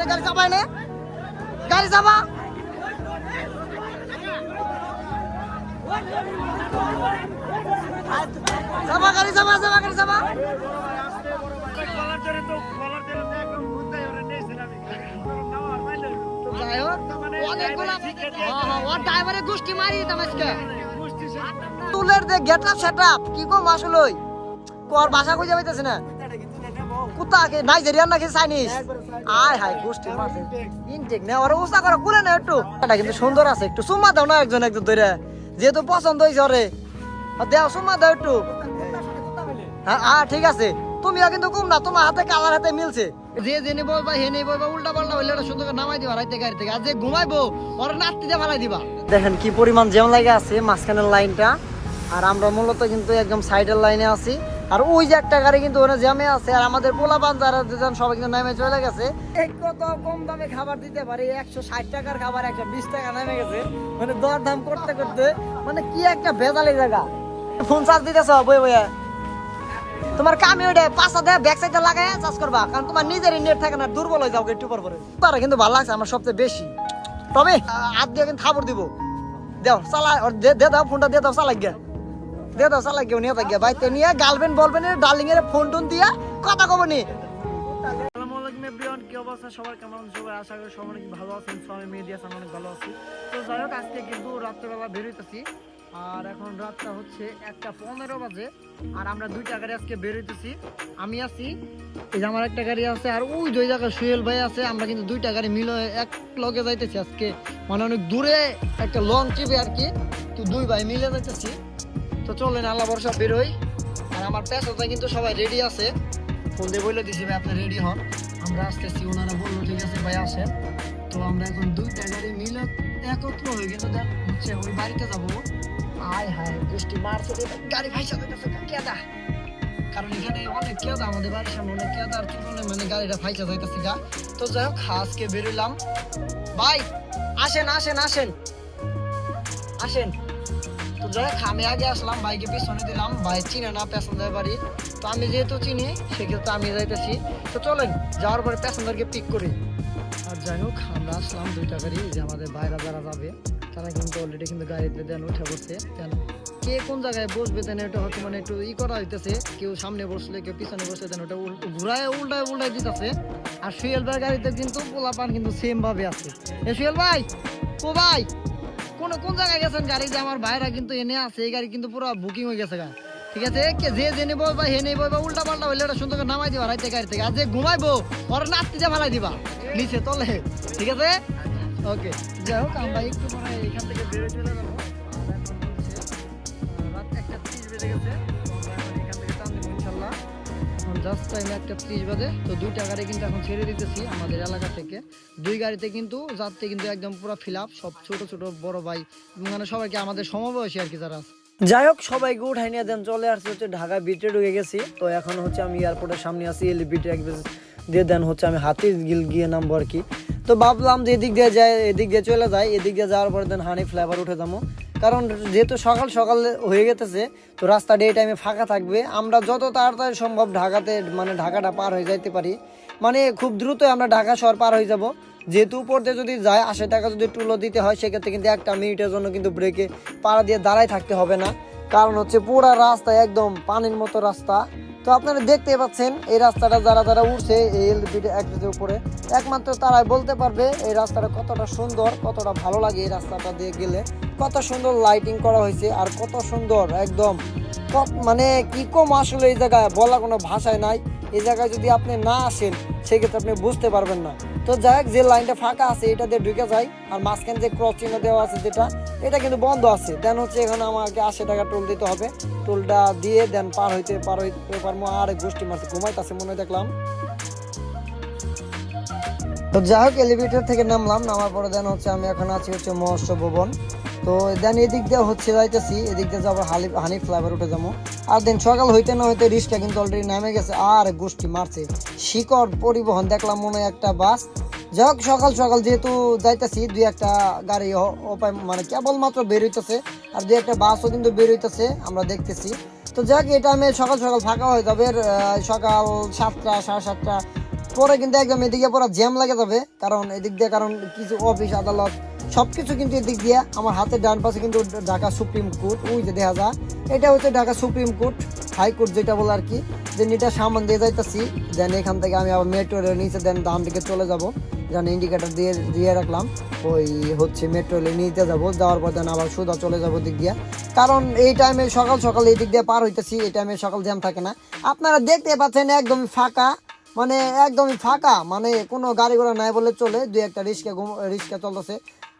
আছে গাড়ি চাপায় নে। গাড়ি চাপা। চাপা গাড়ি চাপা চাপা গাড়ি চাপা। ওর গোষ্ঠী মারি তুলের দে গেট আপ সেট আপ কি কম আসলে কোর ভাষা কই যাইতেছে না। কুত্তা কে নাইজেরিয়ান নাকি চাইনিজ আয় হায় গোষ্ঠী মারছে ইনটেক নে ওর উস্তা করে কুলে না একটু। এটা কিন্তু সুন্দর আছে একটু সুমা দাও না একজন একজন ধরে। যেহেতু পছন্দ হয়েছে ওরে। দেও সুমা দাও একটু। হ্যাঁ হ্যাঁ ঠিক আছে। তুমিও কিন্তু কম না তোমার হাতে কালার হাতে মিলছে। যে নেব বা হে নেব বা উল্টা পাল্টা হইলে ওটা সুন্দর নামাই দিবা রাইতে গাড়ি থেকে। আর যে ঘুমাইবো ওর নাতি দিয়ে ফালাই দিবা। দেখেন কি পরিমাণ জ্যাম লাগে আছে মাঝখানের লাইনটা। আর আমরা মূলত কিন্তু একদম সাইডের লাইনে আছি। আর ওই যে একটা গাড়ি কিন্তু ওখানে জ্যামে আছে আর আমাদের পোলা যারা দুজন সবাই কিন্তু নেমে চলে গেছে। এই কত কম দামে খাবার দিতে পারি একশো ষাট টাকার খাবার একশো বিশ টাকা নেমে গেছে। মানে দর দাম করতে করতে মানে কি একটা ভেজালি জায়গা। ফোন চার্জ দিতেছ বই বইয়া তোমার কামে ওইটা পাঁচটা দেয় ব্যাক সাইডে লাগাই চার্জ করবা কারণ তোমার নিজেরই নেট থাকে না দুর্বল হয়ে যাও একটু পর পরে। তারা কিন্তু ভালো লাগছে আমার সবচেয়ে বেশি। তবে হাত দিয়ে কিন্তু খাবার দিব। দেও চালা দে দে দাও ফোনটা দিয়ে দাও চালাই গিয়া। গিয়া নিয়ে গার্লফ্রেন্ড বলবেন ডার্লিং এর ফোন টোন দিয়া কথা কব নি। কি অবস্থা? কেমন আশা করি সবাই অনেক ভালো ভালো তো যাই হোক, আজকে কিন্তু রাত্রেবেলা আর এখন রাতটা হচ্ছে একটা পনেরো বাজে, আর আমরা দুইটা গাড়ি আজকে আমি আছি, এই যে আমার একটা গাড়ি আছে, আর ওই দুই জায়গায় সুহেল ভাই আছে, আমরা কিন্তু দুইটা গাড়ি মিলে এক লগে যাইতেছি আজকে। মানে অনেক দূরে একটা লং ট্রিপে আর কি। তো দুই ভাই মিলে যাইতেছি। তো চলেন, আল্লাহ বর্ষা বেরোই। আর আমার পেছনটা কিন্তু সবাই রেডি আছে। ফোন দিয়ে বলে দিছি, ভাই, আপনি রেডি হন? আমরা আসতেছি, ওনারা বলল, ঠিক আছে, ভাই, আসেন। তো আমরা এখন দুইটা গাড়ি মিলে একত্র হয়ে গেল দেখ হচ্ছে ওই বাড়িতে যাব। আয় হায়, গোষ্ঠী মারছে গাড়ি ভাইসা যাইতেছে কেদা? কারণ এখানে অনেক কেদা, আমাদের বাড়ির সামনে অনেক কেদা, আর বলে মানে গাড়িটা ভাইসা যাইতেছে গা। তো যাই হোক আজকে বেরোলাম। ভাই, আসেন আসেন আসেন। আসেন। যাই হোক আমি আগে আসলাম বাইকে পিছনে দিলাম। ভাই চিনে না প্যাসেঞ্জার বাড়ি। তো আমি যেহেতু চিনি, সেক্ষেত্রে আমি যাইতেছি। তো চলেন, যাওয়ার পরে প্যাসেঞ্জারকে পিক করি। আর যাই হোক, আমরা আসলাম দুইটা গাড়ি যে আমাদের বাইরে যারা যাবে, তারা কিন্তু অলরেডি কিন্তু গাড়িতে দেন উঠে বসছে দেন কে কোন জায়গায় বসবে দেন এটা হয়তো মানে একটু ই করা হইতেছে। কেউ সামনে বসলে, কেউ পিছনে বসলে দেন ওটা ঘুরায় উল্টায় উল্টায় দিতেছে। আর সুয়েল ভাই গাড়িতে কিন্তু পোলাপান কিন্তু সেম ভাবে আছে। এ সুয়েল ভাই, ও ভাই কোন কোন জায়গায় গেছেন গাড়ি যে আমার ভাইরা কিন্তু এনে আছে, এই গাড়ি কিন্তু পুরো বুকিং হয়ে গেছে গা। ঠিক আছে? কে যে যে নেব বা হে নেব বা উল্টা পাল্টা হইলে ওটা সুন্দর নামাই দিবা রাইতে গাড়ি থেকে। আর যে ঘুমাইবো, ওর নাচতে যা ভালাই দিবা, নিচে তলে। ঠিক আছে? ওকে, যাই হোক, আমরা একটু এখান থেকে বেরোয় চলে জাস্ট টাইমে একটা ত্রিশ বাজে, তো দুইটা গাড়ি কিন্তু এখন ছেড়ে দিতেছি আমাদের এলাকা থেকে। দুই গাড়িতে কিন্তু যাত্রী কিন্তু একদম পুরো ফিল আপ সব ছোট ছোট বড় ভাই মানে সবাইকে আমাদের সমবয়সী আর কি যারা আছে। যাই হোক সবাইকে উঠাই নিয়ে দেন, চলে আসছে হচ্ছে ঢাকা বিটে ঢুকে গেছি। তো এখন হচ্ছে আমি এয়ারপোর্টের সামনে আছি এলি বিটে এক দিয়ে দেন হচ্ছে আমি হাতি গিল গিয়ে নামবো আর কি। তো ভাবলাম যে এদিক দিয়ে যায় এদিক দিয়ে চলে যায় এদিক দিয়ে যাওয়ার পরে দেন হানি ফ্লেভার উঠে যাব। কারণ যেহেতু সকাল সকাল হয়ে গেতেছে, তো রাস্তাটা এই টাইমে ফাঁকা থাকবে। আমরা যত তাড়াতাড়ি সম্ভব ঢাকাতে মানে ঢাকাটা পার হয়ে যাইতে পারি। মানে খুব দ্রুত আমরা ঢাকা শহর পার হয়ে যাব। যেহেতু দিয়ে যদি যায়, আশি টাকা যদি টুলো দিতে হয়, সেক্ষেত্রে কিন্তু একটা মিনিটের জন্য কিন্তু ব্রেকে পাড়া দিয়ে দাঁড়ায় থাকতে হবে না। কারণ হচ্ছে পুরা রাস্তা একদম পানির মতো রাস্তা। তো আপনারা দেখতে পাচ্ছেন, এই রাস্তাটা যারা যারা উঠছে এই এলপিডি একজের উপরে, একমাত্র তারাই বলতে পারবে এই রাস্তাটা কতটা সুন্দর, কতটা ভালো লাগে এই রাস্তাটা দিয়ে গেলে, কত সুন্দর লাইটিং করা হয়েছে আর কত সুন্দর একদম মানে কি কম আসলে এই জায়গায় বলা কোনো ভাষায় নাই, এই জায়গায় যদি আপনি না আসেন, সেক্ষেত্রে আপনি বুঝতে পারবেন না। তো যাই হোক, যে লাইনটা ফাঁকা আছে, এটা দিয়ে ঢুকে যায় আর মাঝখানে যে ক্রস চিহ্ন দেওয়া আছে যেটা, এটা কিন্তু বন্ধ আছে। দেন হচ্ছে এখানে আমাকে আশি টাকা টোল দিতে হবে। টোলটা দিয়ে দেন পার হইতে পার হইতে পারব আর গোষ্ঠী মারতে। ঘুমাইতেছে মনে দেখলাম। তো যাই হোক এলিভেটর থেকে নামলাম, নামার পরে দেন হচ্ছে আমি এখন আছি হচ্ছে মহোৎসব ভবন। তো দেন এদিক দিয়ে হচ্ছে যাইতেছি। এদিক দিয়ে যাব হানি হানি ফ্লাইভার উঠে যাব। আর দেন সকাল হইতে না হইতে রিক্সটা কিন্তু অলরেডি নামে গেছে। আর গোষ্ঠী মারছে। শিকড় পরিবহন, দেখলাম মনে একটা বাস। যাই হোক, সকাল সকাল যেহেতু যাইতেছি, দুই একটা গাড়ি উপায় মানে কেবলমাত্র বের হইতেছে। আর দুই একটা বাসও কিন্তু বের হইতেছে, আমরা দেখতেছি। তো যাক এটা আমি সকাল সকাল ফাঁকা হয়ে যাবে। সকাল সাতটা, সাড়ে সাতটা। পরে কিন্তু একদম এদিকে পুরো জ্যাম লাগে যাবে। কারণ এদিক দিয়ে কারণ কিছু অফিস আদালত সবকিছু কিন্তু এদিক দিয়ে আমার হাতের ডান পাশে কিন্তু ঢাকা সুপ্রিম কোর্ট। ওই যে দেখা যায় এটা হচ্ছে ঢাকা সুপ্রিম কোর্ট হাইকোর্ট যেটা বলে আর কি। দেন এটা সামান দিয়ে যাইতেছি, দেন এখান থেকে আমি আবার মেট্রো নিচে, দেন ডান দিকে চলে যাব। যেন ইন্ডিকেটার দিয়ে দিয়ে রাখলাম, ওই হচ্ছে মেট্রো নিতে যাব। যাওয়ার পর দেন আবার সোজা চলে যাব দিক দিয়ে। কারণ এই টাইমে সকাল সকাল এই দিক দিয়ে পার হইতেছি, এই টাইমে সকাল জ্যাম থাকে না। আপনারা দেখতে পাচ্ছেন একদমই ফাঁকা মানে একদমই ফাঁকা মানে কোনো গাড়ি ঘোড়া নাই বলে চলে, দুই একটা রিক্সা রিক্সা চলতেছে।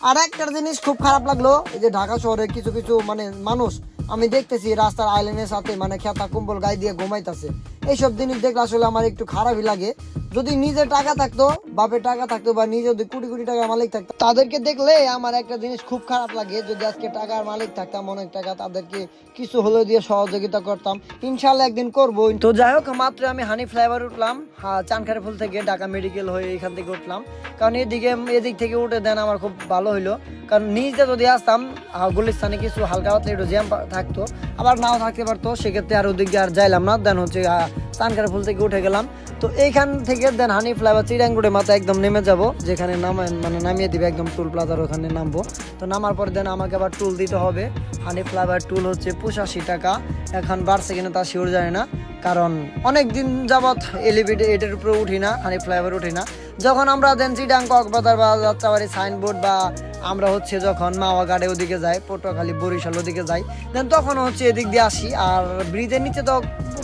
আর একটা জিনিস খুব খারাপ লাগল, এই যে ঢাকা শহরে কিছু কিছু মানে মানুষ, আমি দেখতেছি রাস্তার আইল্যান্ডের সাথে মানে খেতা, কুম্বল গায়ে দিয়ে ঘুমাইতেছে। এইসব জিনিস দেখলে আসলে আমার একটু খারাপই লাগে। যদি নিজের টাকা থাকতো বাপের টাকা থাকতো বা নিজে যদি কোটি কোটি টাকার মালিক থাকতো, তাদেরকে দেখলে আমার একটা জিনিস খুব খারাপ লাগে। যদি আজকে টাকার মালিক থাকতাম, অনেক টাকা তাদেরকে কিছু হলেও দিয়ে সহযোগিতা করতাম। ইনশাল্লাহ একদিন করব। তো যাই হোক, মাত্র আমি হানি ফ্লাইওভার উঠলাম চানখারে ফুল থেকে ঢাকা মেডিকেল হয়ে এখান থেকে উঠলাম। কারণ এদিকে, এদিক থেকে উঠে দেন আমার খুব ভালো হইল। কারণ নিজে যদি আসতাম গুলিস্তানে কিছু হালকা পাতলা একটু জ্যাম থাকতো, আবার নাও থাকতে পারতো, সেক্ষেত্রে আর ওদিকে আর যাইলাম না। দেন হচ্ছে চানখারে ফুল থেকে উঠে গেলাম। তো এইখান থেকে দেন হানি ফ্লাইওভার চিরাঙ্গুড়ে মাথা একদম নেমে যাব, যেখানে নামায় মানে নামিয়ে দিবে একদম টুল প্লাজার ওখানে নামবো। তো নামার পরে দেন আমাকে আবার টুল দিতে হবে। হানি ফ্লাইওভার টুল হচ্ছে পঁচাশি টাকা। এখন বাড়ছে কিনা তা শিওর যায় না। কারণ অনেক দিন যাবৎ এলিভেটর এটার উপরে উঠি না হানি ফ্লাইওভার উঠি না। যখন আমরা দেন চিটাং, কক্সবাজার বা যাত্রাবাড়ি সাইনবোর্ড বা আমরা হচ্ছে যখন মাওয়া গাড়ে ওদিকে যাই, পটুয়াখালী, বরিশাল ওদিকে যাই দেন তখন হচ্ছে এদিক দিয়ে আসি। আর ব্রিজের নিচে তো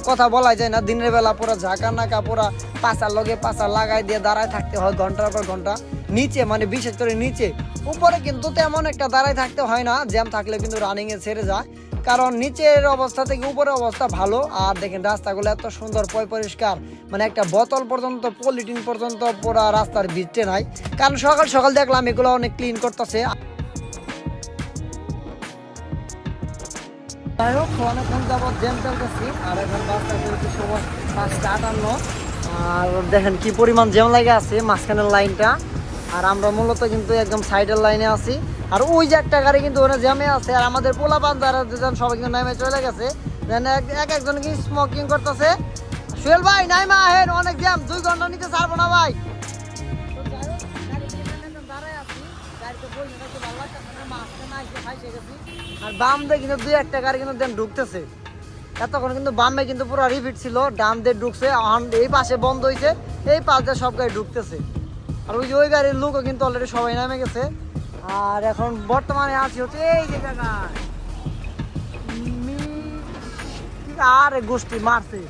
কথা বলা যায় না, দিনের বেলা পুরো ঝাঁকা নাকা পুরা পাচার লগে পাচার লাগাই দিয়ে দাঁড়ায় থাকতে হয় ঘণ্টার পর ঘণ্টা। নিচে মানে বিশেষ করে নিচে। উপরে কিন্তু তেমন একটা দাঁড়ায় থাকতে হয় না, জ্যাম থাকলে কিন্তু রানিং এ ছেড়ে যায়। কারণ নিচের অবস্থা থেকে উপরের অবস্থা ভালো, আর দেখেন রাস্তাগুলো এত সুন্দর, পয় পরিষ্কার। মানে একটা বোতল পর্যন্ত পলিটিন পর্যন্ত পুরা রাস্তার ভিতরে নাই। কারণ সকাল সকাল দেখলাম এগুলো অনেক ক্লিন করতেছে। যাই হোক অনেকক্ষণ যাবৎ জ্যাম চলতেছি আর এখন রাস্তা করেছি সময় পাঁচটা আটান্ন। আর দেখেন কি পরিমাণ জ্যাম লাগে আছে মাঝখানের লাইনটা। আর আমরা মূলত কিন্তু একদম সাইডের লাইনে আছি। আর ওই যে একটা গাড়ি কিন্তু ওখানে জ্যামে আছে আর আমাদের পোলা পান যারা দুজন সবাই কিন্তু নামে চলে গেছে। দেন এক এক একজন কি স্মোকিং করতেছে। সুয়েল ভাই নাইমা আহেন অনেক জ্যাম দুই ঘণ্টা নিতে ছাড়বো না ভাই। দাঁড়ায় আছি। গাড়িতে বসে থাকতে ভালো লাগতেছে না, মাঝখানে আইসে ফাইসে গেছি। আর বাম দিয়ে কিন্তু দুই একটা গাড়ি কিন্তু দেন ঢুকতেছে। এতক্ষণ কিন্তু বামে কিন্তু পুরো রিপিট ছিল, ডান দিয়ে ঢুকছে এই পাশে বন্ধ হয়েছে এই পাশ দিয়ে সব গাড়ি ঢুকতেছে। আর ওই যে ওই গাড়ির লোকও কিন্তু অলরেডি সবাই নামে গেছে। আর এখন বর্তমানে আছি হচ্ছে এই যে জায়গায় আরে গোষ্ঠী, মারছে।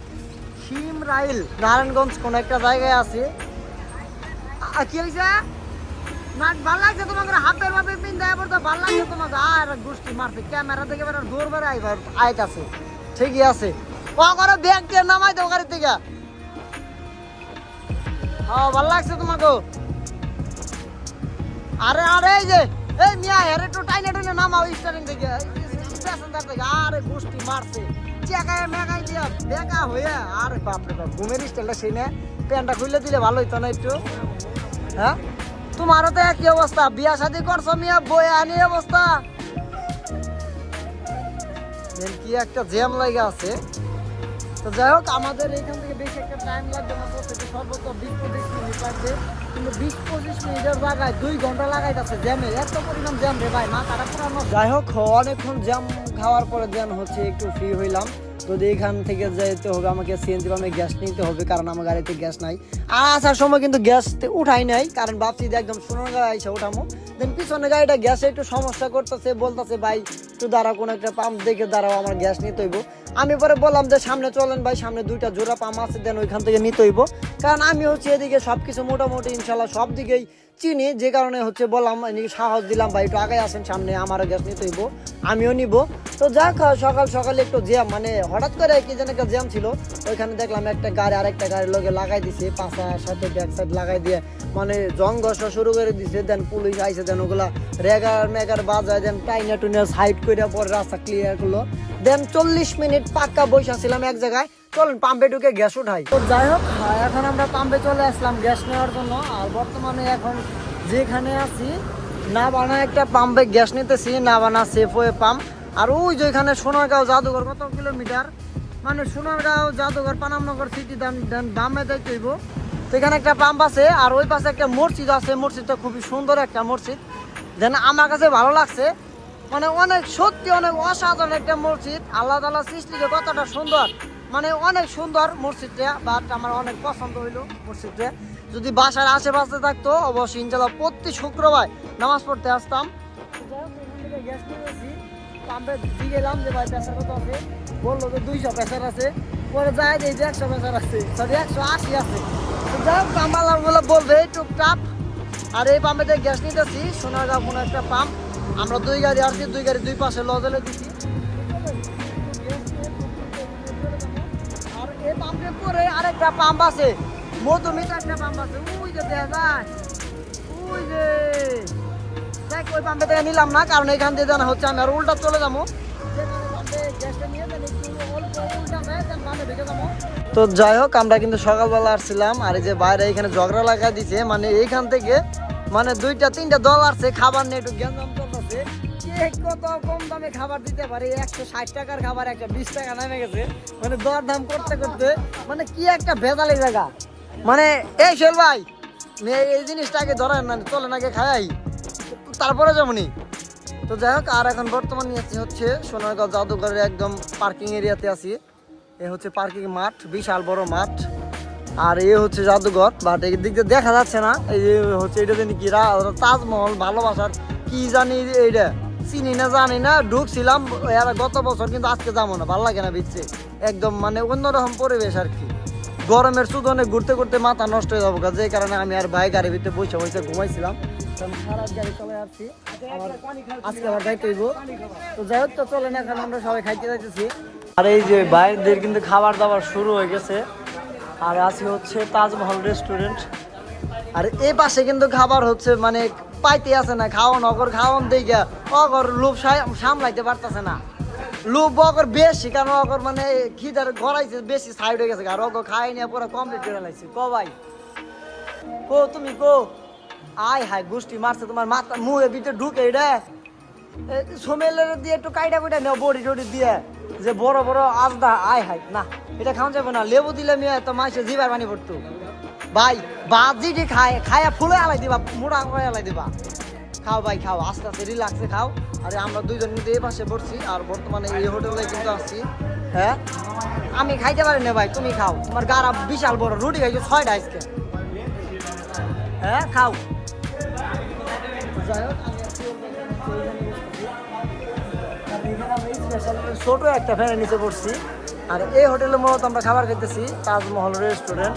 শিম রাইল নারায়ণগঞ্জ কোন একটা জায়গায় আছে। কি হয়েছে ভালো লাগছে তোমাকে তোমাকে। আর মারছে ক্যামেরা থেকে ঠিকই আছে। ও করে ব্যাগ দিয়ে নামাই দাও গাড়ি থেকে। হ্যাঁ ভালো লাগছে তোমাকে। আরে আরে, এই যে, এই মিয়া হেরে একটু টাইনে টাইনে নামাও স্টারিং থেকে। আরে মারছে। হয়ে বাপরে বাপ, ঘুমের স্টাইলটা সেই না। প্যান্টটা খুলে দিলে ভালো হইতো না একটু। হ্যাঁ? তোমারও তো একই অবস্থা। বিয়া শাদি করছ মিয়া বই আনি অবস্থা। কি একটা জ্যাম লাগে আছে। তো যাই হোক, আমাদের এখান থেকে বেশি একটা টাইম লাগবে না প্রত্যেকে সর্বোচ্চ বিশ পঁচিশ মিনিট লাগবে। কিন্তু বিশ পঁচিশ মিনিটের জায়গায় দুই ঘণ্টা লাগাইতেছে জ্যামে। এত পরিমাণ জ্যাম রে ভাই, মাথাটা পুরানো। যাই হোক, অনেকক্ষণ জ্যাম খাওয়ার পরে জ্যাম হচ্ছে, একটু ফ্রি হইলাম। যদি এখান থেকে যেতে হবে, আমাকে সিএনজি পাম্পে গ্যাস নিতে হবে, কারণ আমার গাড়িতে গ্যাস নাই। আর আসার সময় কিন্তু গ্যাস উঠাই নাই, কারণ ভাবছি যে একদম সোনার গাড়ি আইসা উঠামো। দেন পিছনে গাড়িটা গ্যাসে একটু সমস্যা করতেছে, বলতেছে, ভাই, একটু দাঁড়াও, কোনো একটা পাম্প দেখে দাঁড়াও, আমার গ্যাস নিতে হইব। আমি পরে বললাম যে সামনে চলেন ভাই, সামনে দুইটা জোড়া পাম্প আছে, দেন ওইখান থেকে নিতে হইব। কারণ আমি হচ্ছে এদিকে সব কিছু মোটামুটি ইনশাল্লাহ সব দিকেই চিনি, যে কারণে হচ্ছে বললাম সাহস দিলাম, ভাই, একটু আগে আসেন সামনে, আমারও গ্যাস নিতে হইব, আমিও নিব। তো যাক, সকাল সকালে একটু জ্যাম মানে হঠাৎ করে কি যেন একটা জ্যাম ছিল, ওইখানে দেখলাম একটা গাড়ি, আরেকটা গাড়ির লগে লাগাই দিছে পাশার সাথে ব্যাক সাইড লাগাই দিয়ে মানে জং ঘষা শুরু করে দিছে, দেন পুলিশ আইসে দেন ওগুলা রেগার মেগার বাজায়, দেন টাইনা টুইনা সাইড করে পরে রাস্তা ক্লিয়ার করল। দেন চল্লিশ মিনিট পাক্কা বসে ছিলাম এক জায়গায়। চলুন পাম্পে ঢুকে গ্যাস উঠাই। তো যাই হোক এখন আমরা পাম্পে চলে আসলাম গ্যাস নেওয়ার জন্য। আর বর্তমানে এখন যেখানে আছি না বানা একটা পাম্পে গ্যাস নিতেছি না বানা সেফ ওয়ে পাম্প আর ওই যে এখানে সোনারগাঁও জাদুঘর, কত কিলোমিটার? মানে সোনারগাঁও জাদুঘর, পানামনগর সিটি বামে যাইতে হইব। তো এখানে একটা পাম্প আছে, আর ওই পাশে একটা মসজিদ আছে। মসজিদটা খুবই সুন্দর একটা মসজিদ। যেন আমার কাছে ভালো লাগছে মানে অনেক সত্যি, অনেক অসাধারণ একটা মসজিদ। আল্লাহ তালা সৃষ্টিতে কতটা সুন্দর মানে অনেক সুন্দর মসজিদটা বাট আমার অনেক পছন্দ হইল মসজিদটা। যদি বাসার আশেপাশে থাকতো, অবশ্যই ইনশাল্লাহ প্রতি শুক্রবার নামাজ পড়তে আসতাম। পাম্পে যে ভাই বলল যে দুইশো আছে। পরে যে একশো একশো আছে। আর এই পাম্পেতে গ্যাস নিতেছি, সোনারগাঁও কোনো একটা পাম্প। আমরা দুই গাড়ি আসছি, দুই গাড়ি দুই পাশে লজলে দিছি। হচ্ছে আমি আর উল্টা চলে যাব। তো যাই হোক, আমরা কিন্তু সকালবেলা আসছিলাম, আর এই যে বাইরে এখানে ঝগড়া লাগা দিছে মানে এইখান থেকে মানে দুইটা, তিনটা দল আসছে, খাবার নিয়ে একটু কে কত কম দামে খাবার দিতে পারে, একশো ষাট টাকার খাবার, একশো বিশ টাকা নেমে গেছে। মানে দর দাম করতে করতে মানে কি একটা ভেজালি জায়গা। মানে এই শোল ভাই এই জিনিসটাকে ধরেন না চলে নাকি খাই। তারপরে যেমনই তো যাই হোক, আর এখন বর্তমান নিয়েছি হচ্ছে সোনারগাঁও জাদুঘরের একদম পার্কিং এরিয়াতে আছি। এ হচ্ছে পার্কিং মাঠ, বিশাল বড় মাঠ। আর এ হচ্ছে জাদুঘর বাট এই দিক দিয়ে দেখা যাচ্ছে না। এই যে হচ্ছে এটা কি তাজমহল, ভালোবাসার, কি জানি এইটা? চিনি না, জানি না, ঢুকছিলাম, এর গত বছর কিন্তু আজকে যাব না, ভালো লাগে না বিচ্ছে। একদম মানে অন্যরকম পরিবেশ আর কি। গরমের সুদনে ঘুরতে ঘুরতে মাথা নষ্ট হয়ে যাব যে কারণে আমি আর ভাই গাড়ির ভিতরে বসে বসে ঘুমাইছিলাম। গাড়ি চলে আসছি। আজকে তো তো চলে না আমরা সবাই খাইতে আর এই যে বাইরেদের কিন্তু খাবার দাবার শুরু হয়ে গেছে। আর আজকে হচ্ছে তাজমহল রেস্টুরেন্ট। আর এই পাশে কিন্তু খাবার হচ্ছে মানে পাইতে আছে না, খাওয়ান, অগর খাওয়ান দিকে অগর লোভ সামলাইতে পারতেছে না। লোভ অগর বেশি, কারণ অগর মানে খিদার গড়াইছে বেশি সাইড হয়ে গেছে আর অগর খাই নিয়ে পুরো কমপ্লিট করে লাইছে। ক ভাই? কো, তুমি কো? আয় হায়, গোষ্ঠী মারছে তোমার মাথা মুখের ভিতরে ঢুকে রে। সোমেলের দিয়ে একটু কাইটা কুইটা নেও, বড়ি টড়ি দিয়ে। যে বড় বড় আজদা, আয় হায়, না, এটা খাওয়া যাবে না। লেবু দিলে মেয়ে তো মাসে জিবার পানি পড়তো। ভাই বাজিটি খায়, খায়া ফুলে আলাই দিবা, মোড়া করে আলাই দিবা। খাও ভাই, খাও, আস্তে আস্তে রিল্যাক্সে খাও। আর আমরা দুইজন কিন্তু এই পাশে পড়ছি আর বর্তমানে এই হোটেলে কিন্তু আসছি। হ্যাঁ? আমি খাইতে পারি না ভাই, তুমি খাও। তোমার গাড়া বিশাল বড়, রুটি খাইছো ছয়টা আজকে। হ্যাঁ খাও। ছোট একটা ফ্যানের নিচে পড়ছি আর এই হোটেলে মূলত আমরা খাবার খেতেছি তাজমহল রেস্টুরেন্ট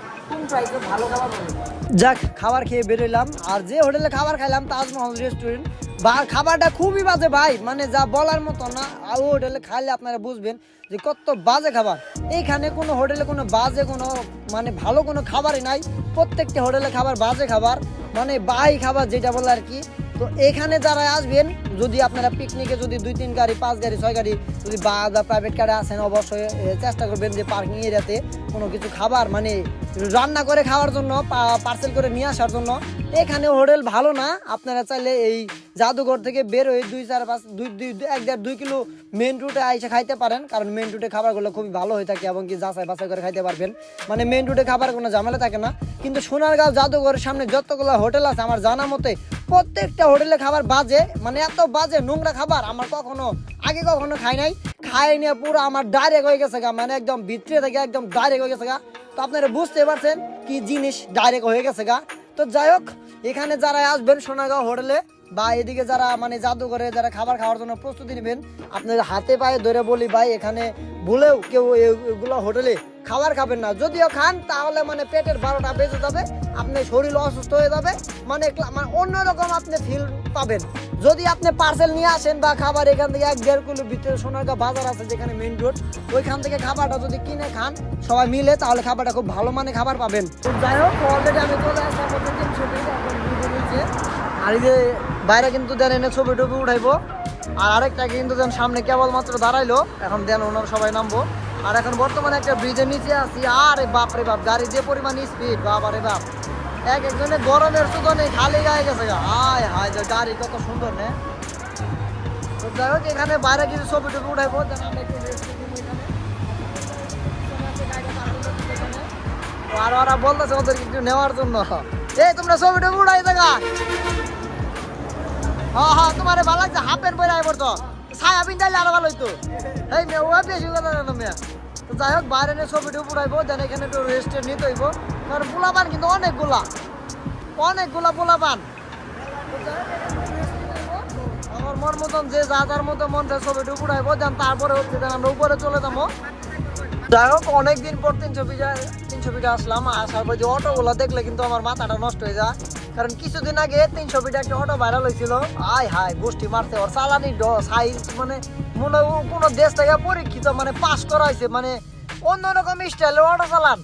যাক, খাবার খেয়ে বেরোলাম আর যে হোটেলে খাবার খাইলাম, তাজমহল রেস্টুরেন্ট বা খাবারটা খুবই বাজে ভাই মানে যা বলার মতো না, আর হোটেলে খাইলে আপনারা বুঝবেন যে কত বাজে খাবার। এইখানে কোনো হোটেলে কোনো বাজে কোনো মানে ভালো কোনো খাবারই নাই। প্রত্যেকটা হোটেলে খাবার বাজে খাবার মানে বাই খাবার যেটা বলে আর কি। তো এখানে যারা আসবেন, যদি আপনারা পিকনিকে যদি দুই, তিন গাড়ি, পাঁচ গাড়ি, ছয় গাড়ি যদি বাস বা প্রাইভেট গাড়ি আসেন, অবশ্যই চেষ্টা করবেন যে পার্কিং এরিয়াতে কোনো কিছু খাবার মানে রান্না করে খাওয়ার জন্য পার্সেল করে নিয়ে আসার জন্য। এখানে হোটেল ভালো না, আপনারা চাইলে এই জাদুঘর থেকে বের হয়ে দুই চার পাঁচ, দুই দুই এক দেড় দুই কিলো মেন রুটে আইসে খাইতে পারেন, কারণ মেন রুটে খাবারগুলো খুবই ভালো হয়ে থাকে এবং কি যাচাই বাছাই করে খাইতে পারবেন। মানে মেন রুটে খাবার কোনো ঝামেলা থাকে না। কিন্তু সোনারগাঁও জাদুঘরের সামনে যতগুলো হোটেল আছে, আমার জানা মতে প্রত্যেকটা হোটেলে খাবার বাজে মানে এত বাজে নোংরা খাবার আমার কখনো, আগে কখনো খাই নাই। খাই নিয়ে পুরো আমার ডাইরেক্ট হয়ে গেছে গা মানে একদম ভিতরে থেকে একদম ডাইরেক্ট হয়ে গেছে গা। তো আপনারা বুঝতে পারছেন কি জিনিস ডাইরেক্ট হয়ে গেছে গা। তো যাই হোক, এখানে যারা আসবেন সোনারগাঁও হোটেলে বা এদিকে যারা মানে জাদুঘরে যারা খাবার খাওয়ার জন্য প্রস্তুতি নেবেন, আপনাদের হাতে পায়ে ধরে বলি ভাই, এখানে ভুলেও কেউ এগুলো হোটেলে খাবার খাবেন না। যদিও খান, তাহলে মানে পেটের বারোটা বেজে যাবে আপনার শরীর অসুস্থ হয়ে যাবে মানে মানে অন্যরকম আপনি ফিল পাবেন। যদি আপনি পার্সেল নিয়ে আসেন বা খাবার এখান থেকে এক দেড় কিলো ভিতরে সোনারগাঁ বাজার আছে যেখানে মেন রোড ওইখান থেকে খাবারটা যদি কিনে খান, সবাই মিলে, তাহলে খাবারটা খুব ভালো মানে খাবার পাবেন। যাই হোক, অলরেডি আমি চলে আসলাম আর যে বাইরে কিন্তু দেন এনে ছবি টবি উঠাইবো। আর আরেকটা কিন্তু দেন সামনে কেবলমাত্র দাঁড়াইলো। এখন দেন ওনার সবাই নামবো। আর এখন বর্তমানে একটা ব্রিজের নিচে আছি। আরে বাপ রে বাপ, গাড়ি যে পরিমাণ স্পিড বাবা রে বাপ। এক একজনে গরমের সুদনে খালি গায়ে গেছে গা। হায় হায়, যে গাড়ি কত সুন্দর, নে। তো যাই হোক, এখানে বাইরে কিছু ছবি টবি উঠাইবো। আর ওরা বলতেছে ওদের একটু নেওয়ার জন্য। এই, তোমরা ছবি টবি উঠাই দেখা হ্যাঁ হ্যাঁ লাগছে, হাফ প্যান্ট পরে আইবর তো আরও ভালো হইতো। এই মেয়ে, ও বেশি কথা জানো তো যাই হোক, বাইরে ছবি উঠাইবো দেন এখানে একটু রেস্ট নিতে হইব। কারণ পোলাপান কিন্তু পোলাপান। এখানে একটু rest নিতে হইবো। আমার মন মতন যে যা যার মতো মন চায় ছবি টবি উঠাইবো দেন তারপরে হচ্ছে আমরা উপরে চলে যাব। যাই হোক, অনেকদিন পর তিনশো বিঘা তিনশো বিঘা আসলাম, আসার পর যে অটোগুলো দেখলে কিন্তু আমার মাথাটা নষ্ট হয়ে যায়। কারণ কিছুদিন আগে তিনশো বিঘা একটা অটো ভাইরাল হয়েছিল। আয় হায়, গোষ্ঠী মারছে, ওর চালানি সাইজ মানে মনে কোনো দেশ থেকে পরীক্ষিত মানে পাস করা হয়েছে মানে অন্যরকম স্টাইলের অটো চালান।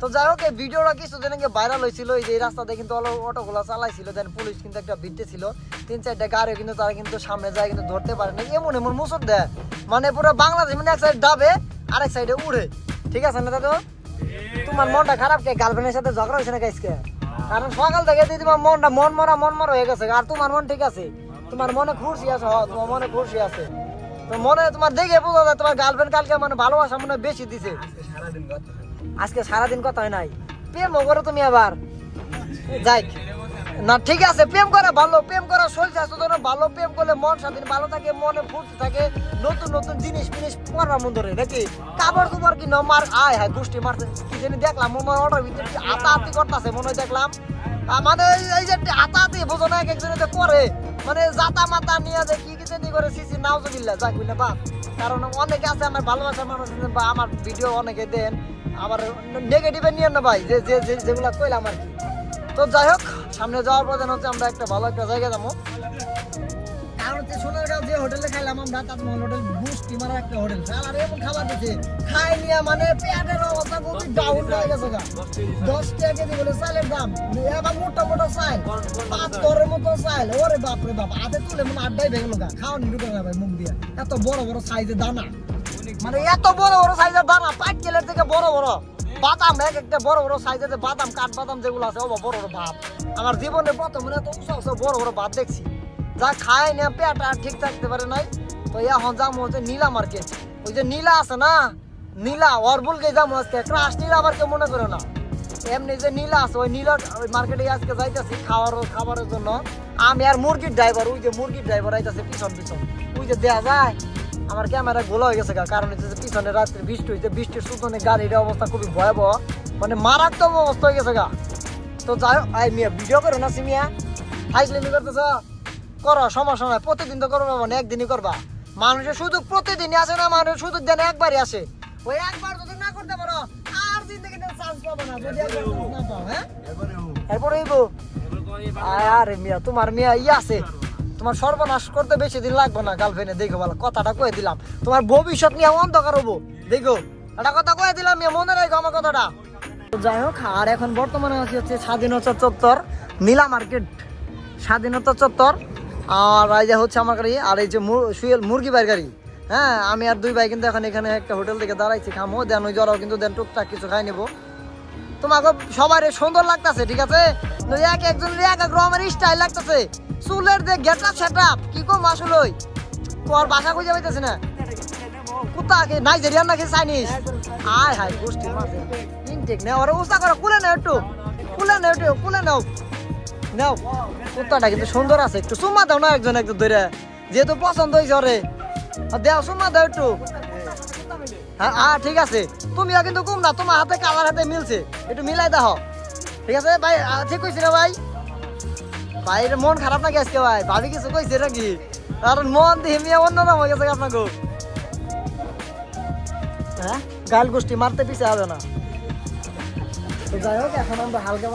তো যাই হোক, এই ভিডিওটা কিছুদিন আগে ভাইরাল হয়েছিল, এই যে রাস্তাতে কিন্তু অটোগুলো চালাইছিল দেন পুলিশ কিন্তু একটা ভিড়তে ছিল। তিন চারটা গাড়ি কিন্তু তারা কিন্তু সামনে যায়, কিন্তু ধরতে পারে না এমন এমন মুসর দেয়। মানে পুরো বাংলাদেশ মানে এক সাইড ডাবে আরেক সাইডে উড়ে। ঠিক আছে না দাদু? তোমার মনটা খারাপ কে? গার্লফ্রেন্ডের সাথে ঝগড়া হয়েছে না গাইসকে কারণ সকাল থেকে দিয়ে তোমার মনটা মন মরা মন মরা হয়ে গেছে, আর তোমার মন ঠিক আছে। তোমার মনে খুশি আছে হ তোমার মনে খুশি আছে। তো মনে তোমার দেখে বোঝা যায় তোমার গার্লফ্রেন্ড কালকে মানে ভালোবাসা মনে হয় বেশি দিছে। আজকে সারাদিন কথা হয় নাই। প্রেম করো তুমি আবার। যাই। না, ঠিক আছে, প্রেম করা ভালো, প্রেম করা শরীর স্বাস্থ্য জন্য ভালো প্রেম করলে মন স্বাধীন ভালো থাকে, মনে ফুর্তি থাকে, নতুন নতুন জিনিস ফিনিস পড়বা মন ধরে। নাকি কাপড় কুপড় কি মার, আয় হ্যাঁ গোষ্ঠী মারছে, কি জানি দেখলাম মনে অটোর ভিতরে কি আতাহাতি করতেছে, মনে হয় দেখলাম। আমাদের এই- যে আতাহাতি বোঝো না, এক একজনে যে করে। মানে জাতা মাতা নিয়ে যে কি কি জানি করে, সিসি নাও জবিল্লা যাক বুঝলে বাপ কারণ অনেকে আছে আমার ভালোবাসার মানুষ বা আমার ভিডিও অনেকে দেন, আবার নেগেটিভে নিয়ে না ভাই যে- যেগুলা কইলাম আর কি। তো যাই হোক সামনে যাওয়ার পর যেন হচ্ছে আমরা একটা ভালো একটা জায়গা যাব। কারণ হচ্ছে সোনারগাঁও যে হোটেলে খাইলাম আমরা তাজমহল হোটেল একটা হোটেল। আর এমন খাবার দিচ্ছে খাই নিয়ে মানে পেটের অবস্থা খুবই ডাউন হয়ে গেছে গা। দশ টাকা কেজি বলে চালের দাম। এবার মোটা মোটা চাল। পাঁচ দরের মতো চাল। ওরে বাপ রে বাপ হাতে তুলে মানে আড্ডাই ভেঙে গা। খাওয়া নি ঢুকে যাবে মুখ দিয়ে। এত বড় বড় সাইজের দানা। মানে এত বড় বড় সাইজের দানা পাঁচ কেলের থেকে বড় বড়। বাদাম, এক একটা বড় বড় সাইজের যে বাদাম, কাঠ বাদাম যেগুলো আছে ও বড় বড় ভাত আমার জীবনে প্রথম মানে এত উঁচা বড় বড় ভাত দেখছি। যা খায় না, পেট আর ঠিক থাকতে পারে নাই। তো এখন যাব হচ্ছে নীলা মার্কেট ওই যে নীলা আছে না? নীলা অরবুলকে যাব আজকে? ক্রাশ নীলা কেউ মনে করো না। এমনি যে নীলা আছে, ওই নীলা ওই মার্কেটে আজকে যাইতেছি খাওয়ার, খাবারের জন্য। আমি আর মুরগির ড্রাইভার ওই যে মুরগির ড্রাইভার আইতাছে পিছন পিছন। ওই যে দেয়া যায় আমার ক্যামেরা গোলা হয়ে গেছে কারণ হচ্ছে যে পিছনে রাত্রে বৃষ্টি হইতে বৃষ্টির সুতনে গাড়ির অবস্থা খুবই ভয়াবহ মানে মারাত্মক অবস্থা হয়ে গেছে গা। তো যাই আই মিয়া ভিডিও করো না সিমিয়া। ফাইজলিমি করতেছ? করো সমস্যা নাই প্রতিদিন তো করবা মানে একদিনই করবা। মানুষের শুধু প্রতিদিনই আসে না মানুষের শুধু দেন একবারই আসে। ওই একবার যদি না করতে পারো আর জিন্দগিতে চান্স পাবো না যদি একবার না পাও হ্যাঁ? এরপরে আরে মিয়া তোমার মিয়া ই আছে। তোমার সর্বনাশ করতে বেশি দিন লাগবে না গার্লফ্রেন্ডে দেখো বলো কথাটা কয়ে দিলাম। তোমার ভবিষ্যৎ নিয়ে অন্ধকার হব, দেখো, একটা কথা কয়ে দিলাম মনে রাখো আমার কথাটা। যাই হোক, আর এখন বর্তমানে আছি হচ্ছে স্বাধীনতা চত্বর, নীলা মার্কেট, স্বাধীনতা চত্বর, আর এই যে হচ্ছে আমার গাড়ি, আর এই যে শুয়েল মুরগি বাইর গাড়ি। হ্যাঁ আমি আর দুই ভাই কিন্তু এখন এখানে একটা হোটেল থেকে দাঁড়াইছি, খামো, দেন ওই জরাও কিন্তু দেন টুকটাক কিছু খাই নেব। তোমাকে সবার সুন্দর লাগতেছে, ঠিক আছে? এক একজন এক এক রকমের স্টাইল লাগতেছে। চুলের যে গেট সেট কি কম আসলে তোর বাসা খুঁজে পাইতেছে না। কুত্তা কে নাইজেরিয়ান নাকি চাইনিজ? আয় হায় গোষ্ঠী মাঝে। ইনটেক নে ওরে উস্তা করো, কুলে নাও একটু। কুলে নাও একটু, কুলে নাও। নাও। কুত্তাটা কিন্তু সুন্দর আছে, একটু সুম্মা দাও না একজন একজন ধরে যেহেতু পছন্দ হয়েছে ওরে। দেও সুম্মা দাও একটু। হ্যাঁ হ্যাঁ ঠিক আছে। তুমিও কিন্তু কম না, তোমার হাতে কালার হাতে মিলছে। একটু মিলাই দাও। ঠিক আছে, ভাই ঠিক কইছি না ভাই। ভাইয়ের মন খারাপ নাকি আজকে ভাই? ভাবি কিছু কইছে নাকি? কারণ মন দিয়ে মিয়া অন্যরকম হয়ে গেছে আপনাকে। হ্যাঁ? গাল গোষ্ঠী মারতে পিছে হবে না। হালকা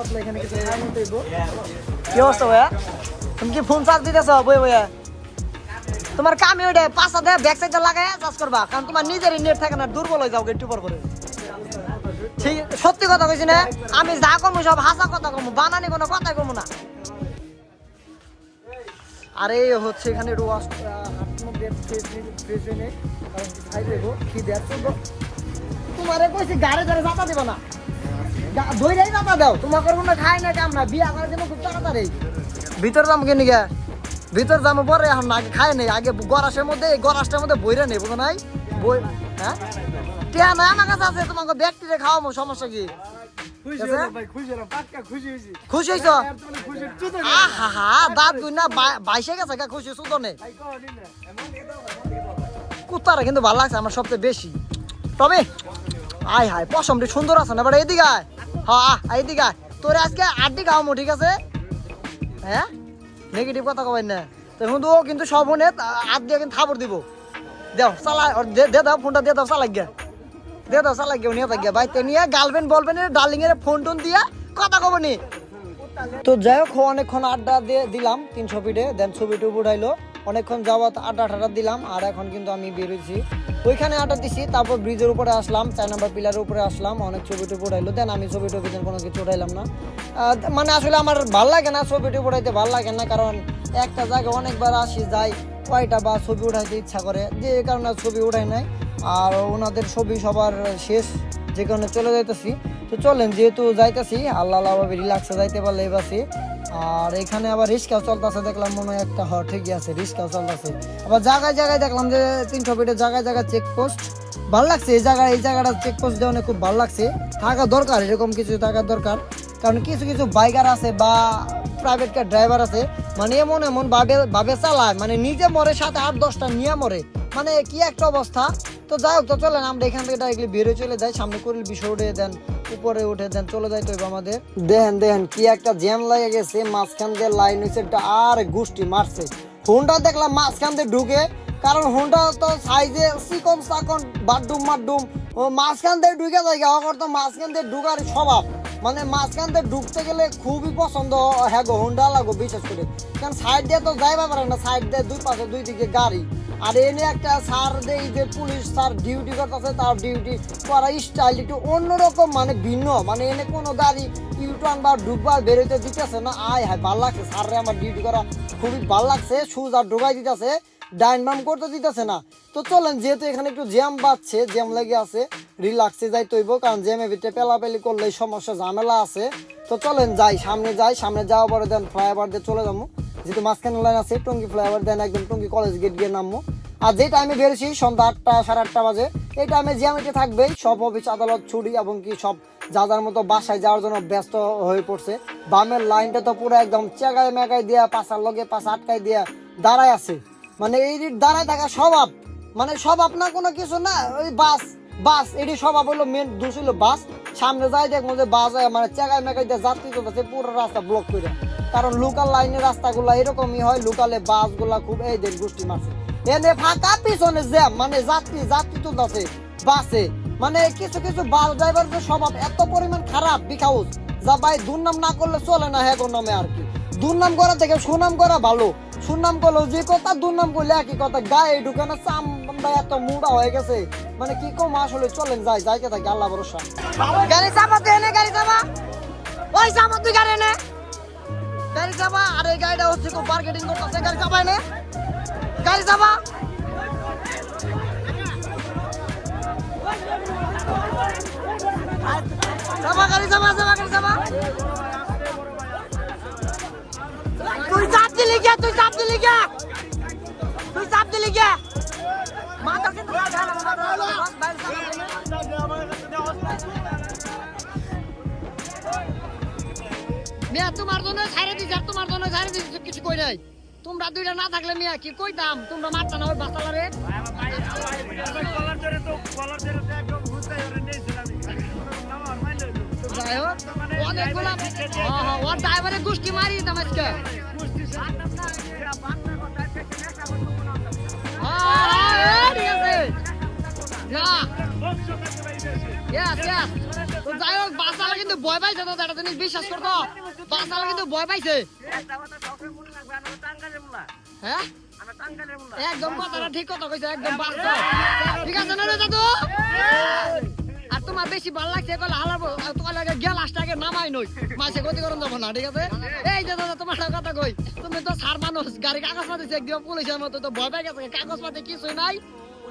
কি ফোন বইয়া তোমার কামে ওইটা পাঁচটা লাগাই চার্জ করবা নেট থাকে না, দুর্বল হয়ে যাও একটু পর করে। সত্যি কথা কইছি না, আমি যা কমু সব হাসা কথা কমু, বানানি কোনো কথাই কমু না। আর হচ্ছে এখানে খিদে আর তোমারে কইছি গাড়ি ধরে যাতা দেবো না। না খাই না না। বিয়া ভিতর যাব কেন গা ভিতর যাব পরে এখন আগে খাই নেই। আগে গরাসের মধ্যে গরাসটার মধ্যে বইরে নেই নাই? বই হ্যাঁ? টিয়া নাই আমার কাছে আছে তোমাকে ব্যক্তিরে খাওয়াবো সমস্যা কি? খুশি হয়েছি। হয়েছো? চুতো আহা দাঁত দুই না বাইশে গেছে গা খুশি শুধু নেই। ভাই কও দিন না। এমন এটা কুত্তারা কিন্তু ভালো লাগছে আমার সবচেয়ে বেশি। তবে আয় হায় পশমটি সুন্দর আছে না বাট এদিকে আয়। হ্যাঁ এদিকে আয়। তোর আজকে আড্ডি খাওয়ামো ঠিক আছে? হ্যাঁ? নেগেটিভ কথা কবেন না। তো কিন্তু ও কিন্তু সব আট দিয়ে কিন্তু খাবার দিব। দেও চালাই দে দে দাও ফোনটা দিয়ে দাও চালাই গিয়া। দিয়ে দাও গিয়া নিয়ে থাকিয়া বাইতে নিয়ে গার্লফ্রেন্ড বলবেন ডার্লিং এর ফোন টোন দিয়া কথা কব নি। তো যাই হোক অনেকক্ষণ আড্ডা দিয়ে দিলাম তিনশো ফিটে দেন ছবি টুবি উঠাইলো। অনেকক্ষণ যাওয়াত আড্ডা টাড্ডা দিলাম, আর এখন কিন্তু আমি বেরোইছি ওইখানে আড্ডা দিছি, তারপর ব্রিজের উপরে আসলাম, চার নাম্বার পিলারের উপরে আসলাম, অনেক ছবি টুবি উঠাইলো। দেন আমি ছবি টুবি কোনো কিছু উঠাইলাম না। মানে আসলে আমার ভালো লাগে না ছবি টুবি উঠাইতে, ভালো লাগে না, কারণ একটা জায়গায় অনেকবার আসি, যাই, কয়টা বা ছবি উঠাইতে ইচ্ছা করে, যে কারণে ছবি উঠাই নাই। আর ওনাদের ছবি সবার শেষ যে কারণে চলে যাইতেছি। তো চলেন, যেহেতু যাইতেছি, আল্লাহ আল্লাহ রিল্যাক্সে যাইতে পারলে এবাসি আর এখানে আবার রিক্সাও চলতেছে, দেখলাম মনে হয় একটা হ ঠিকই আছে রিক্সাও চলতেছে। আবার জায়গায় জায়গায় দেখলাম যে তিনশো ফিটের জায়গায় জায়গায় চেকপোস্ট ভালো লাগছে, এই জায়গায়, এই জায়গাটা চেকপোস্ট দেওয়া খুব ভালো লাগছে। থাকা দরকার, এরকম কিছু থাকার দরকার। কারণ কিছু কিছু বাইকার আছে বা প্রাইভেট কার ড্রাইভার আছে মানে এমন এমন ভাবে ভাবে চালায় মানে নিজে মরে, সাথে আট দশটা নিয়ে মরে। মানে কি একটা অবস্থা। তো যাই হোক, তো চলেন, আমরা এখান থেকে ডাইরেক্টলি বেরোয় চলে যাই। সামনে করিল বিষয় উঠে দেন, উপরে উঠে দেন, চলে যাই তো আমাদের। দেখেন দেখেন, কি একটা জ্যাম লাগে গেছে, মাঝখান দিয়ে লাইন হয়েছে আর গুষ্টি মারছে। হোন্ডা দেখলাম মাঝখান দিয়ে ঢুকে, কারণ হোন্ডা তো সাইজে চিকন চাকন বাড্ডুম মাড্ডুম মাঝখান দিয়ে ঢুকে যায় আমার তো মাঝখান দিয়ে ঢুকার স্বভাব। মানে মাঝখান দিয়ে ঢুকতে গেলে খুবই পছন্দ হ্যাঁ গো, হোন্ডা লাগো বিশেষ করে। কারণ সাইড দিয়ে তো যাইবা পারে না সাইড দিয়ে দুই পাশে দুই দিকে গাড়ি। আর এনে একটা স্যার দেই যে পুলিশ স্যার ডিউটি করতেছে, তার ডিউটি করা স্টাইল একটু অন্যরকম মানে ভিন্ন। মানে এনে কোনো গাড়ি ইউটার্ন বা ডুববার বেরোতে দিতেছে না। আয় হায়, ভালো লাগছে। স্যারে আমার ডিউটি করা খুবই ভালো লাগছে। সুজ আর ডুবাই দিতেছে, ডাইন বাম করতে দিতেছে না। তো চলেন, যেহেতু এখানে একটু জ্যাম বাজছে জ্যাম লেগে আছে রিল্যাক্সে যাই তৈব কারণ জ্যামে ভিতরে পেলাপেলি করলে সমস্যা, ঝামেলা আছে। তো চলেন, যাই, সামনে যাই, সামনে যাওয়া পরে দেন ফ্লাইওভার দিয়ে চলে যাব। যেহেতু মাঝখানে লাইন আছে, টঙ্গি ফ্লাইওভার দেন একদম টঙ্গি কলেজ গেট গিয়ে নামবো। আর যে টাইমে বেরোছি, সন্ধ্যা আটটা, সাড়ে আটটা বাজে, এই টাইমে জ্যামেটে থাকবেই সব অফিস আদালত ছুটি এবং কি সব যা যার মতো বাসায় যাওয়ার জন্য ব্যস্ত হয়ে পড়ছে। বামের লাইনটা তো পুরো একদম চেগায় মেগায় দিয়া, পাশার লগে পাশা আটকায় দিয়া দাঁড়ায় আছে। মানে এই দাঁড়ায় থাকা স্বভাব মানে স্বভাব না কোনো কিছু না, ওই বাস বাস, এটি স্বভাব হলো মেন দোষ হলো বাস। সামনে যাই দেখব যে বাস মানে চেকায় মেকাই দিয়ে যাত্রী চলতেছে, পুরো রাস্তা ব্লক করে। কারণ লোকাল লাইনের রাস্তাগুলো এরকমই হয় লোকালে বাসগুলা খুব এই দেশ গোষ্ঠী মারছে। এনে ফাঁকা পিছনে জ্যাম মানে যাত্রী যাত্রী তুলতেছে বাসে। মানে কিছু কিছু বাস ড্রাইভারদের স্বভাব এত পরিমাণ খারাপ বিখাউস যা ভাই দুর্নাম না করলে চলে না হ্যাঁ নামে আর কি। দুর্নাম করা থেকে সুনাম করা ভালো। সুনাম করল যে কথা দুর্নাম করলে একই কথা, গায়ে ঢুকে না চামড়া এত মুড়া হয়ে গেছে। মানে কি কম আসলে, চলেন যাই, যাইতে থাকি, আল্লাহ ভরসা। গাড়ি চাপা তুই এনে, গাড়ি চাপা। ওই চাপা তুই গাড়ি এনে। গাড়ি চাপা, আর এই গাড়িটা হচ্ছে খুব মার্কেটিং করতেছে, গাড়ি চাপা এনে। গাড়ি চাপা। চাপা গাড়ি চাপা চাপা গাড়ি চাপা তুই চাপ দিলি কে তুই চাপ দিলি কে তুই চাপ দিলি কে মাথা কিন্তু মিয়া তোমার জন্য ছাড়ে দিছি আর তোমার জন্য ছাড়ে দিছি কিছু কই নাই। তোমরা দুইটা না থাকলে মিয়া কি কইতাম? তোমরা মারতা না ওই বাসালারে হোক অনেকগুলা ওর ড্রাইভারের গোষ্ঠী মারি দিতাম আজকে যাই কিন্তু ভয় পাইছে তো একটা জিনিস বিশ্বাস করতো বাসালা কিন্তু ভয় পাইছে হ্যাঁ একদম কথাটা ঠিক কথা কইছে একদম ঠিক আছে না দাদু আর তোমার বেশি ভালো লাগছে বলে হালাবো তোমার লাগে গেলাসটা আগে নামাই নই। মাসে গতি করুন যাব না ঠিক আছে? এই যে দাদা তোমার কথা কই তুমি তো সার মানুষ গাড়ি কাগজ পাতি একদম পুলিশের মতো তো ভয় পেয়ে গেছে কাগজ পাতি কিছুই নাই?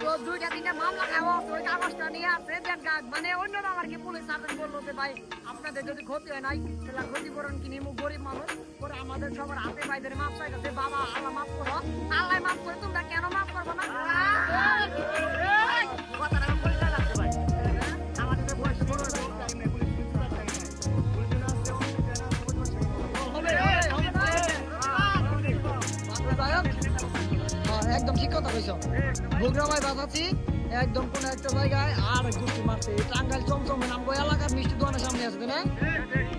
তো দুইটা তিনটা মামলা খাওয়া ওই কাগজটা নিয়ে আসছে মানে অন্যরা আমার কি পুলিশ সার্জন বলল যে ভাই আপনাদের যদি ক্ষতি হয় নাই তাহলে ক্ষতিপূরণ কিনি মু গরিব মানুষ পরে আমাদের সবার হাতে ভাইদের মাপ চাই বাবা আল্লাহ মাফ করো আল্লাহ মাফ করে তোমরা কেন মাফ করব না? ঠিক কথা কইছো? বগুড়ামায় বাজাচ্ছি একদম কোন একটা জায়গায় আর গুষ্টি মারছে টাঙ্গাইল চমচমে নামবো এলাকার মিষ্টি দোকানের সামনে আছে না?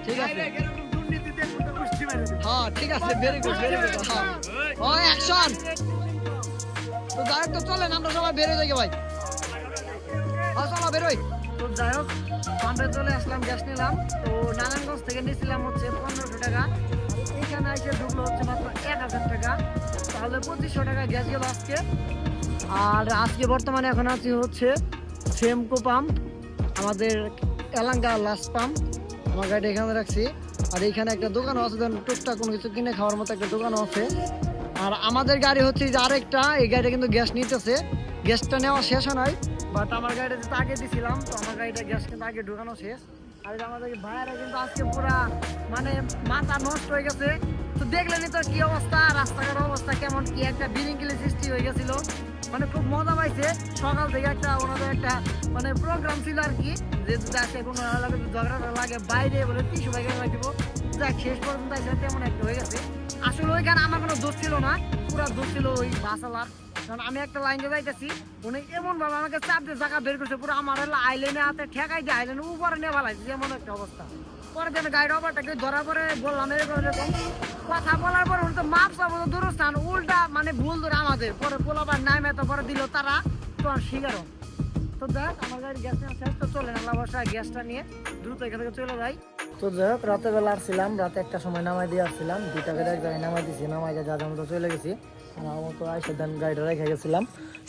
ঠিক আছে। হ্যাঁ ঠিক আছে ভেরি গুড ভেরি গুড হ্যাঁ। ও অ্যাকশন তো যাই হোক তো চলেন আমরা সবাই বেরোই যাই ভাই। হ্যাঁ চলো বেরোই তো যাই হোক আমরা চলে আসলাম গ্যাস নিলাম। তো নারায়ণগঞ্জ থেকে নিয়েছিলাম হচ্ছে পনেরোশো টাকা। এইখানে এসে ঢুকলো হচ্ছে মাত্র এক হাজার টাকা। তাহলে পঁচিশশো টাকা গ্যাস গেল আজকে। আর আজকে বর্তমানে এখন আছি হচ্ছে সেমকো পাম্প আমাদের এলাঙ্গা লাস্ট পাম্প আমার গাড়িটা এখানে রাখছি। আর এইখানে একটা দোকানও আছে টুকটাক কোনো কিছু কিনে খাওয়ার মতো একটা দোকানও আছে। আর আমাদের গাড়ি হচ্ছে যে আরেকটা, এই গাড়িটা কিন্তু গ্যাস নিতেছে। গ্যাসটা নেওয়া শেষ নাই বাট আমার গাড়িটা আগে দিছিলাম, তো আমার গাড়িটা গ্যাস কিন্তু আগে ঢুকানো শেষ। মানে মাথা নষ্ট হয়ে গেছে। তো দেখলেনই তো কি অবস্থা, রাস্তাঘাটের অবস্থা কেমন, কি একটা সৃষ্টি হয়ে গেছিল। মানে খুব মজা পাইছে। সকাল থেকে একটা ওনাদের একটা মানে প্রোগ্রাম ছিল আর কি, যে কোনো ঝগড়া লাগে, বাইরে বলে তিনশো বাইকে তেমন একটা হয়ে গেছে। আসলে ওইখানে আমার কোনো দোষ ছিল না, পুরো দোষ ছিল ওই বাসালার। কারণ আমি একটা লাইনে যাইতেছি। উনি এমন ভাবে আমাকে চাপ দিয়ে জায়গা বের করছে, পুরো আমার আইলেনে হাতে ঠেকাই দিয়ে আইলেনে উপরে নিয়ে ফেলাইছে এমন একটা অবস্থা। পরে যেন গাড়ির অপারটাকে ধরা পরে বললাম, এরকম কথা বলার পর উনি তো মাপ তো দূরস্থান, উল্টা মানে ভুল ধরে আমাদের। পরে পোলাবার নাই মেতো পরে দিল তারা তো আর শিকারও। তো দেখ আমার গাড়ি গ্যাস নেওয়া তো চলে আল্লাহ বসা গ্যাসটা নিয়ে দ্রুত এখান থেকে চলে যাই। তো যাই হোক রাতের বেলা আসছিলাম, রাতে একটা সময় নামাই দিয়ে আসছিলাম। দুইটাকে এক জায়গায় নামাই দিয়েছি নামাই যা যা মতো চলে গেছি। আমার মতো আইসা দেন গাড়িটা রেখে গেছিলাম।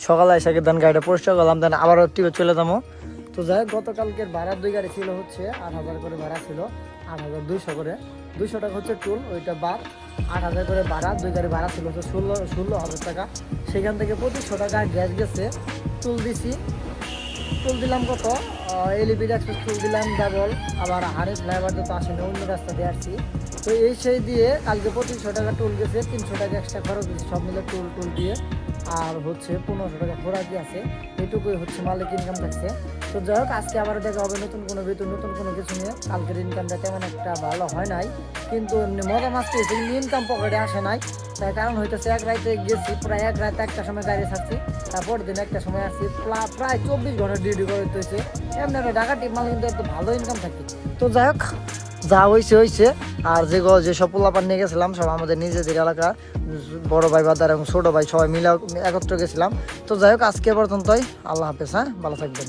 সকালে আইসা দেন গাড়িটা পরিষ্কার করলাম, দেন আবারও টিপে চলে যাব। তো যাই হোক, গতকালকের ভাড়ার দুই গাড়ি ছিল হচ্ছে আট হাজার করে ভাড়া ছিল, আট হাজার দুইশো করে। দুইশো টাকা হচ্ছে টুল, ওইটা বাদ। আট হাজার করে ভাড়া, দুই গাড়ি ভাড়া ছিল হচ্ছে ষোলো ষোলো হাজার টাকা। সেখান থেকে পঁচিশশো টাকা গ্যাস গেছে, টুল দিছি। টুল দিলাম কত? এলিপি এক্সপ্রেস টুল দিলাম ডাবল, আবার হারে ফ্লাইওভার তো আসেনি, অন্য রাস্তা দিয়ে আসছি। তো এই সেই দিয়ে কালকে পঁচিশশো টাকা টুল গেছে, তিনশো টাকা এক্সট্রা খরচ সব মিলে টুল টুল দিয়ে। আর হচ্ছে পনেরোশো টাকা খোরাকি আছে, এটুকুই হচ্ছে মালিক ইনকাম থাকছে। তো যাই হোক, আজকে আবার দেখা হবে নতুন কোনো ভিতর নতুন কোনো কিছু নিয়ে। কালকের ইনকামটা তেমন একটা ভালো হয় নাই, কিন্তু এমনি মজা মাছ পেয়েছি কিন্তু ইনকাম পকেটে আসে নাই। তার কারণ হইতেছে, এক রাতে গেছি, প্রায় এক রাতে একটা সময় গাড়ি ছাড়ছি তারপর দিন একটা সময় আসছি প্রায় চব্বিশ ঘণ্টা ডিউটি করে হয়েছে এমনি ইনকাম থাকে। তো যাই হোক, যা হয়েছে হয়েছে আর যে যে সব পোলাপান নিয়ে গেছিলাম, সব আমাদের নিজেদের এলাকা, বড় ভাই, বাদার এবং ছোট ভাই, সবাই মিলে একত্র গেছিলাম। তো যাই হোক, আজকে পর্যন্তই। আল্লাহ হাফেজ হ্যাঁ? ভালো থাকবেন।